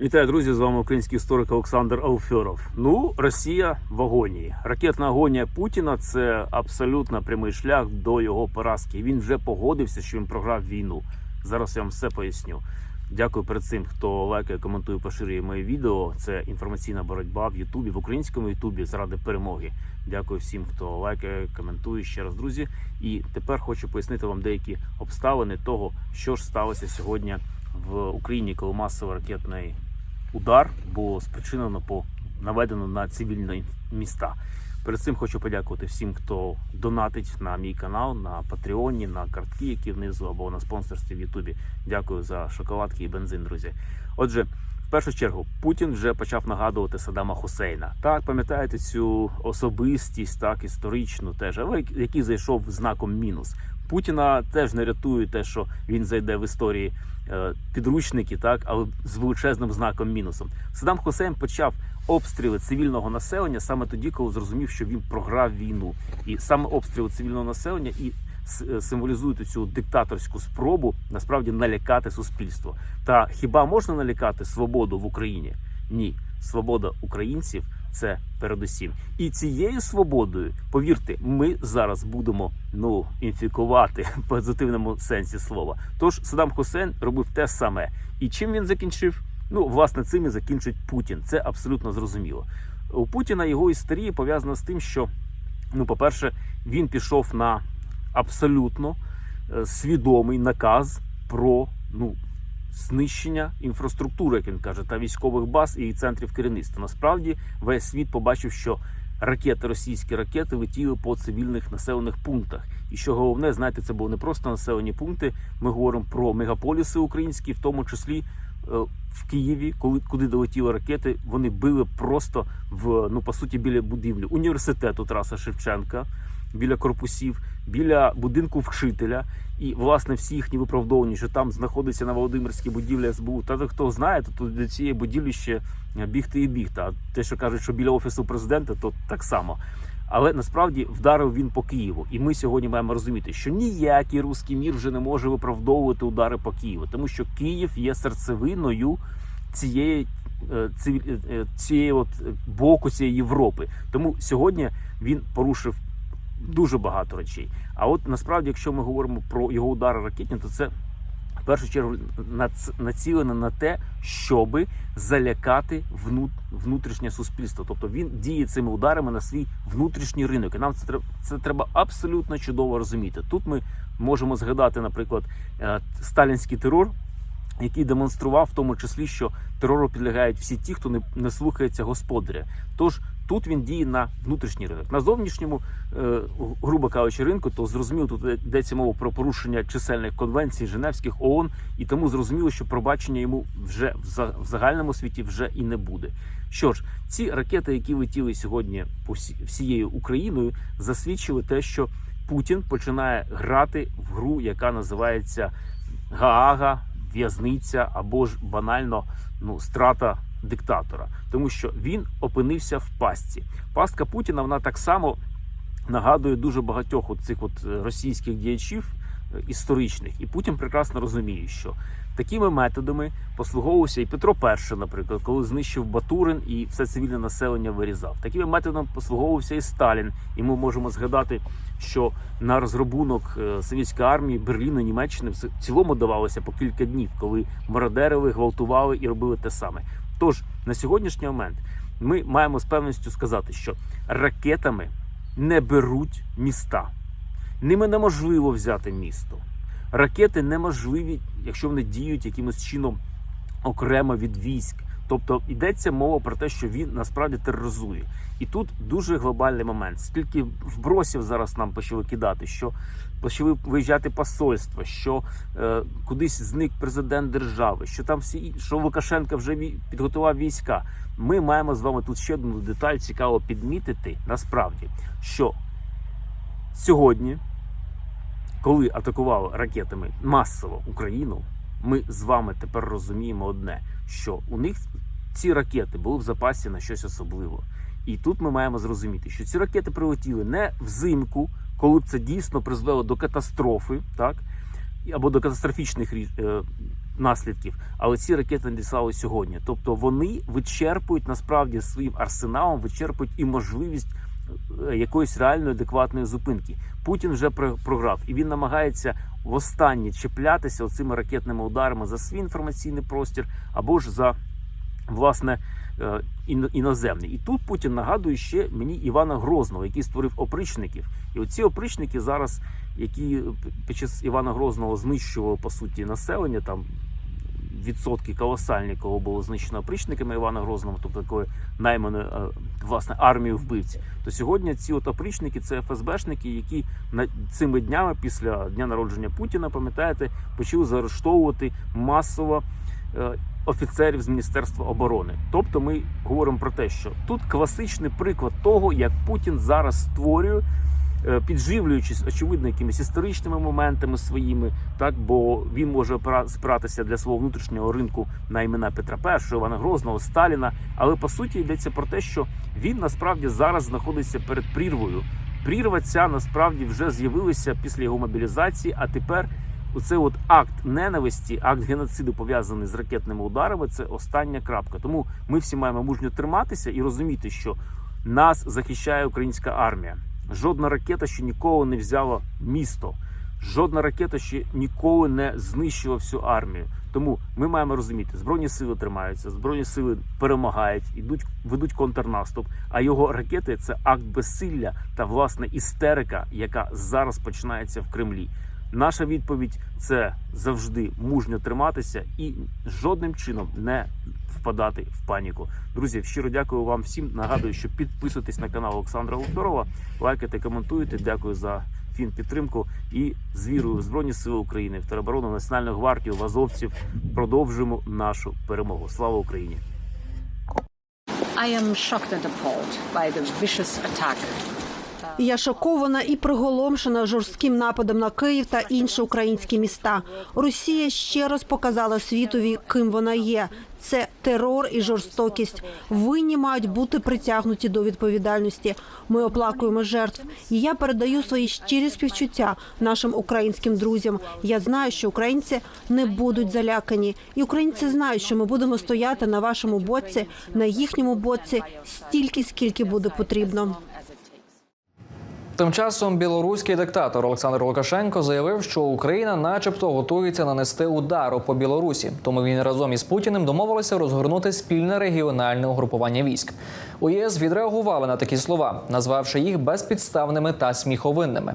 Вітаю, друзі! З вами український історик Олександр Алфьоров. Ну, Росія в агонії. Ракетна агонія Путіна це абсолютно прямий шлях до його поразки. Він вже погодився, що він програв війну. Зараз я вам все поясню. Дякую перед цим, хто лайкає, коментує, поширює мої відео. Це інформаційна боротьба в Ютубі, в українському Ютубі заради перемоги. Дякую всім, хто лайкає, коментує ще раз, друзі. І тепер хочу пояснити вам деякі обставини того, що ж сталося сьогодні в Україні, коли масовий ракетний удар було спричинено по наведено на цивільні міста. Перед цим хочу подякувати всім, хто донатить на мій канал, на Патреоні, на картки, які внизу або на спонсорстві в Ютубі. Дякую за шоколадки і бензин, друзі. Отже, в першу чергу Путін вже почав нагадувати Саддама Хусейна. Так, пам'ятаєте цю особистість, так історичну теж, але який зайшов знаком мінус. Путіна теж не рятує те, що він зайде в історії е, підручники, так але з величезним знаком мінусом. Саддам Хусейн почав обстріли цивільного населення саме тоді, коли зрозумів, що він програв війну, і саме обстріли цивільного населення і е, символізують цю диктаторську спробу насправді налякати суспільство. Та хіба можна налякати свободу в Україні? Ні, свобода українців це передусім. І цією свободою, повірте, ми зараз будемо ну інфікувати в позитивному сенсі слова. Тож Саддам Хусейн робив те саме. І чим він закінчив? Ну, власне, цим і закінчить Путін. Це абсолютно зрозуміло. У Путіна його історія пов'язана з тим, що, ну, по-перше, він пішов на абсолютно е, свідомий наказ про ну знищення інфраструктури, як він каже, та військових баз і центрів керівництва. Насправді весь світ побачив, що ракети, російські ракети летіли по цивільних населених пунктах. І що головне, знаєте, це були не просто населені пункти. Ми говоримо про мегаполіси українські, в тому числі е, в Києві, коли куди долетіли ракети, вони били просто в ну по суті біля будівлі університету Тараса Шевченка, біля корпусів, біля будинку вчителя. І власне всі їхні виправдовування, що там знаходиться на Володимирській будівлі СБУ. Та хто знає, то до цієї будівлі ще бігти і бігти. А те, що кажуть, що біля офісу президента, то так само. Але насправді вдарив він по Києву, і ми сьогодні маємо розуміти, що ніякий руський мір вже не може виправдовувати удари по Києву, тому що Київ є серцевиною цієї е, е, цієї от е, боку цієї Європи. Тому сьогодні він порушив дуже багато речей. А от насправді, якщо ми говоримо про його удари ракетні, то це в першу чергу нац- націлено на те, щоби залякати внутрішнє суспільство. Тобто він діє цими ударами на свій внутрішній ринок. І нам це треба це треба абсолютно чудово розуміти. Тут ми можемо згадати, наприклад, е, сталінський терор. Який демонстрував в тому числі, що терору підлягають всі ті, хто не, не слухається господаря. Тож тут він діє на внутрішній ринок. На зовнішньому, е, грубо кажучи, ринку, то зрозуміло, тут йдеться мова про порушення чисельних конвенцій Женевських ООН, і тому зрозуміло, що пробачення йому вже в, за- в загальному світі вже і не буде. Що ж, ці ракети, які летіли сьогодні по всі, всією Україною, засвідчили те, що Путін починає грати в гру, яка називається Гаага, в'язниця або ж банально ну страта диктатора, тому що він опинився в пастці. Пастка Путіна вона так само нагадує дуже багатьох цих е, російських діячів е, історичних, і Путін прекрасно розуміє, що такими методами послуговувався і Петро І, наприклад, коли знищив Батурин і все цивільне населення вирізав. Такими методами послуговувався і Сталін. І ми можемо згадати, що на розробунок е, совєтської армії Берліну, Німеччини в цілому давалося по кілька днів, коли мародерили, гвалтували і робили те саме. Тож на сьогоднішній момент ми маємо з певністю сказати, що ракетами не беруть міста. Ними неможливо взяти місто. Ракети неможливі, якщо вони діють якимось чином окремо від військ. Тобто йдеться мова про те, що він насправді тероризує. І тут дуже глобальний момент. Скільки вбросів зараз нам почали кидати, що почали виїжджати посольства, що е, кудись зник президент держави, що там всі що Лукашенко вже підготував війська. Ми маємо з вами тут ще одну деталь цікаво підмітити. Насправді, що сьогодні, коли атакували ракетами масово Україну, ми з вами тепер розуміємо одне, що у них ці ракети були в запасі на щось особливе. І тут ми маємо зрозуміти, що ці ракети прилетіли не взимку, коли б це дійсно призвело до катастрофи, так або до катастрофічних е, наслідків. Але ці ракети надіслали сьогодні. Тобто вони вичерпують насправді своїм арсеналом, вичерпують і можливість якоїсь реальної адекватної зупинки. Путін вже про- програв, і він намагається востаннє чіплятися оцими ракетними ударами за свій інформаційний простір або ж за власне е, іноземний. І тут Путін нагадує ще мені Івана Грозного, який створив опричників. І оці опричники зараз, які під час Івана Грозного знищували по суті населення, там відсотки колосальні, кого було знищено опричниками Івана Грозного, тобто такої найманої е, власне армії вбивць. То сьогодні ці от опричники це ФСБшники, які цими днями після дня народження Путіна, пам'ятаєте, почали заарештовувати масово е, офіцерів з Міністерства оборони. Тобто, ми говоримо про те, що тут класичний приклад того, як Путін зараз створює. Е, Підживлюючись очевидно якимись історичними моментами своїми, так бо він може спиратися для свого внутрішнього ринку на імена Петра І, Івана Грозного, Сталіна. Але по суті йдеться про те, що він насправді зараз знаходиться перед прірвою. Прірва ця насправді вже з'явилася після його мобілізації. А тепер оцей от акт ненависті, акт геноциду пов'язаний з ракетними ударами. Це остання крапка. Тому ми всі маємо мужньо триматися і розуміти, що нас захищає українська армія. Жодна ракета ще ніколи не взяла місто. Жодна ракета ще ніколи не знищила всю армію. Тому ми маємо розуміти, збройні сили тримаються, збройні сили перемагають, ідуть, ведуть контрнаступ. А його ракети це акт безсилля та власне істерика, яка зараз починається в Кремлі. Наша відповідь це завжди мужньо триматися і жодним чином не впадати в паніку. Друзі, щиро дякую вам всім. Нагадую, що підписуйтесь на канал Олександра Луферова, лайкайте, коментуйте. Дякую за фін підтримку і з вірою в Збройні Сили України, в тероборону Національну гвардію, в азовців. Продовжуємо нашу перемогу. Слава Україні! I am shocked and appalled by the vicious attack. Я шокована і приголомшена жорстким нападом на Київ та інші українські міста. Росія ще раз показала світові, ким вона є. Це терор і жорстокість. Винні мають бути притягнуті до відповідальності. Ми оплакуємо жертв. І я передаю свої щирі співчуття нашим українським друзям. Я знаю, що українці не будуть залякані, і українці знають, що ми будемо стояти на вашому боці, на їхньому боці стільки, скільки буде потрібно. Тим часом білоруський диктатор Олександр Лукашенко заявив, що Україна, начебто, готується нанести удару по Білорусі. Тому він разом із Путіним домовилися розгорнути спільне регіональне угрупування військ. У ЄС відреагували на такі слова, назвавши їх безпідставними та сміховинними.